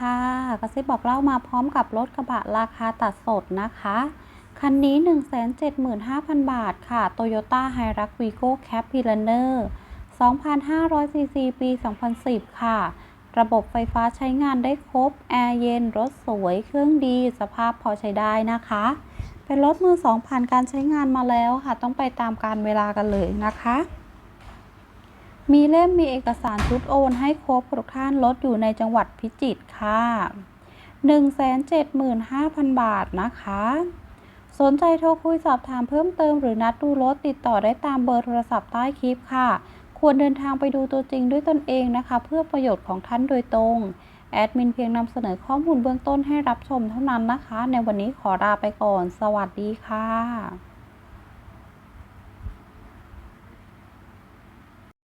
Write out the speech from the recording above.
ค่ะกระซิบบอกเล่ามาพร้อมกับรถกระบะราคาตัดสดนะคะ คันนี้ 175,000 บาทค่ะ Toyota Hilux Vigo Cab p i l a n e r 2,500ซีซีปี 2010 ค่ะ ระบบไฟฟ้าใช้งานได้ครบ แอร์เย็น รถสวย เครื่องดี สภาพพอใช้ได้นะคะ เป็นรถมือสองผ่านการใช้งานมาแล้วค่ะ ต้องไปตามการเวลากันเลยนะคะ มีเล่มมีเอกสารชุดโอนให้ครบทุกท่านรถอยู่ในจังหวัดพิจิตรค่ะ 175,000 บาทนะคะ สนใจโทรคุยสอบถามเพิ่มเติมหรือนัดดูรถติดต่อได้ตามเบอร์โทรศัพท์ใต้คลิปค่ะ ควรเดินทางไปดูตัวจริงด้วยตนเองนะคะ เพื่อประโยชน์ของท่านโดยตรง แอดมินเพียงนำเสนอข้อมูลเบื้องต้นให้รับชมเท่านั้นนะคะ ในวันนี้ขอลาไปก่อน สวัสดีค่ะ